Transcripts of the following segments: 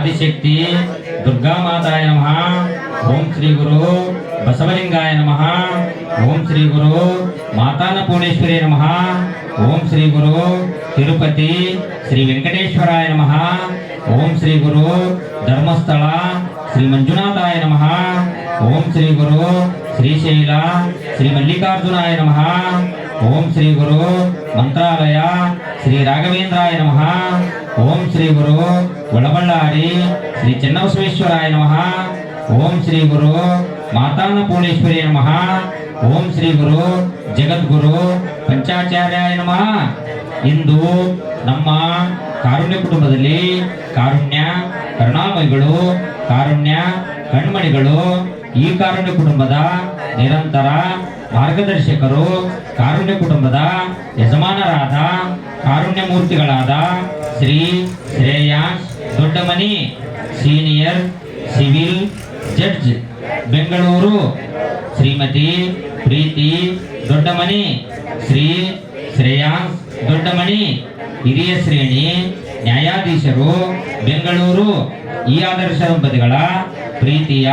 ಆದಿಶಕ್ತಿ ದುರ್ಗಾ ಮಾತಾಯ ನಮಃ ಓಂ ಶ್ರೀ ಗುರು ಬಸವಲಿಂಗಾಯ ನಮಃ ಓಂ ಶ್ರೀ ಗುರು ಮಾತಾನ ಪೂರ್ಣೇಶ್ವರಿ ನಮಃ ಓಂ ಶ್ರೀ ಗುರು ತಿರುಪತಿ ಶ್ರೀ ವೆಂಕಟೇಶ್ವರಾಯ ನಮಃ ಓಂ ಶ್ರೀ ಗುರು ಧರ್ಮಸ್ಥಳ ಶ್ರೀ ಮಂಜುನಾಥಾಯ ನಮಃ ಓಂ ಶ್ರೀ ಗುರು ಶ್ರೀಶೈಲ ಶ್ರೀ ಮಲ್ಲಿಕಾರ್ಜುನಾಯ ನಮಃ ಓಂ ಶ್ರೀ ಗುರು ಮಂತ್ರಾಲಯ ಶ್ರೀ ರಾಘವೇಂದ್ರಾಯ ನಮಃ. ಓಂ ಶ್ರೀ ಗುರು ಒಳಬಳ್ಳಾರಿ ಶ್ರೀ ಚೆನ್ನಬಸವೇಶ್ವರಾಯ ನಮಃ. ಓಂ ಶ್ರೀ ಗುರು ಮಾತಾನ ಪೂರ್ಣೇಶ್ವರಿ ನಮಃ. ಓಂ ಶ್ರೀ ಗುರು ಜಗದ್ಗುರು ಪಂಚಾಚಾರ್ಯಾಯ ನಮಃ. ಇಂದು ನಮ್ಮ ಕಾರುಣ್ಯ ಕುಟುಂಬದಲ್ಲಿ ಕಾರುಣ್ಯ, ಕರುಣಾಮಯಿಗಳು, ಕಾರುಣ್ಯ, ಕಣ್ಮಣಿಗಳು ಈ ಕಾರುಣ್ಯ ಕುಟುಂಬದ ನಿರಂತರ ಮಾರ್ಗದರ್ಶಕರು, ಕಾರುಣ್ಯ ಕುಟುಂಬದ ಯಜಮಾನರಾದ, ಕಾರುಣ್ಯ ಮೂರ್ತಿಗಳಾದ Shri Shreyas Doddamani, senior civil judge, Bengaluru. Shrimati Preeti Doddamani, Shri Shreyas Doddamani ಹಿರಿಯ ಶ್ರೇಣಿ, ನ್ಯಾಯಾಧೀಶರು, ಬೆಂಗಳೂರು. ಈ ಆದರ್ಶ ದಂಪತಿಗಳ ಪ್ರೀತಿಯ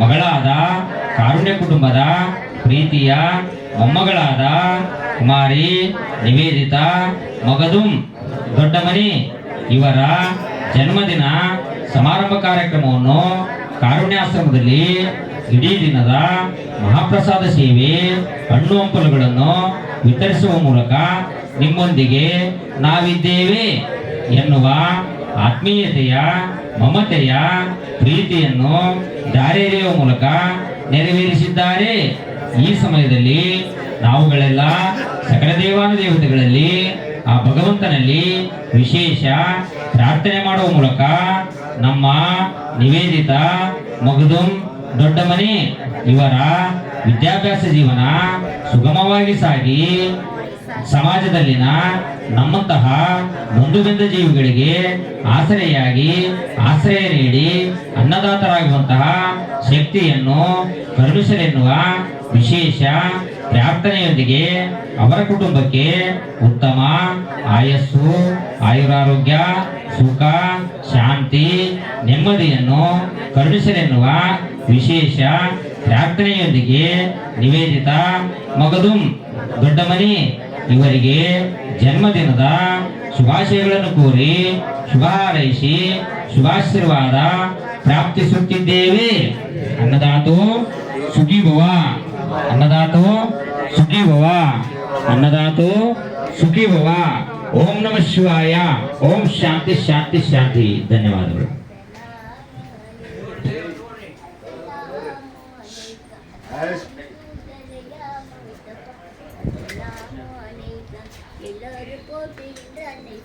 ಮಗಳಾದ ಕಾರುಣ್ಯ ಕುಟುಂಬದ ಪ್ರೀತಿಯ ಮೊಮ್ಮಗಳಾದ ಕುಮಾರಿ, ನಿವೇದಿತ, ಮಗದುಂ, ದೊಡ್ಡಮನಿ ಇವರ ಜನ್ಮದಿನ ಸಮಾರಂಭ ಕಾರ್ಯಕ್ರಮವನ್ನು ಕಾರುಣ್ಯಾಶ್ರಮದಲ್ಲಿ ಇಡೀ ದಿನದ ಮಹಾಪ್ರಸಾದ ಸೇವೆ ಹಣ್ಣು ಹಂಪಲುಗಳನ್ನು ವಿತರಿಸುವ ಮೂಲಕ ನಿಮ್ಮೊಂದಿಗೆ ನಾವಿದ್ದೇವೆ ಎನ್ನುವ ಆತ್ಮೀಯತೆಯ, ಮಮತೆಯ ಪ್ರೀತಿಯನ್ನು ದಾರಿ ಮೂಲಕ ನೆರವೇರಿಸಿದ್ದಾರೆ. ಈ ಸಮಯದಲ್ಲಿ ನಾವುಗಳೆಲ್ಲ ಸಕಲ ದೇವಾನುದೇವತೆಗಳಲ್ಲಿ, ಆ ಭಗವಂತನಲ್ಲಿ ವಿಶೇಷ ಪ್ರಾರ್ಥನೆ ಮಾಡುವ ಮೂಲಕ ನಮ್ಮ ನಿವೇದಿತ ಮಗದುಂ ದೊಡ್ಡಮನಿ ಇವರ ವಿದ್ಯಾಭ್ಯಾಸ ಜೀವನ ಸುಗಮವಾಗಿ ಸಾಗಿ ಸಮಾಜದಲ್ಲಿನ ನಮ್ಮಂತಹ ಬೆಂದ ಜೀವಿಗಳಿಗೆ ಆಸರೆಯಾಗಿ ಆಶ್ರಯ ನೀಡಿ ಅನ್ನದಾತರಾಗುವಂತಹ ಶಕ್ತಿಯನ್ನು ಕರುಣಿಸಲೆನ್ನುವ ವಿಶೇಷ ಪ್ರಾರ್ಥನೆಯೊಂದಿಗೆ ಅವರ ಕುಟುಂಬಕ್ಕೆ ಉತ್ತಮ ಆಯಸ್ಸು, ಆಯುರಾರೋಗ್ಯ, ಸುಖ, ಶಾಂತಿ, ನೆಮ್ಮದಿಯನ್ನು ಕರುಣಿಸಲೆನ್ನುವ ವಿಶೇಷ ಪ್ರಾರ್ಥನೆಯೊಂದಿಗೆ ನಿವೇದಿತ ಮಗದುಂ ದೊಡ್ಡಮನಿ ಇವರಿಗೆ ಜನ್ಮದಿನದ ಶುಭಾಶಯಗಳನ್ನು ಕೋರಿ ಶುಭ ಹಾರೈಸಿ ಶುಭಾಶೀರ್ವಾದ ಪ್ರಾಪ್ತಿಸುತ್ತಿದ್ದೇವೆ. ಅನ್ನದಾತು ಸುಖಿಭವ. ಅನ್ನದಾತು ಸುಖಿಭವ. ಅನ್ನದಾತು ಸುಖಿಭವ. ಓಂ ನಮಃ ಶಿವಾಯ. ಓಂ ಶಾಂತಿ ಶಾಂತಿ ಶಾಂತಿ. ಧನ್ಯವಾದಗಳು. எல்லாரும் போற்றுகின்ற அன்னை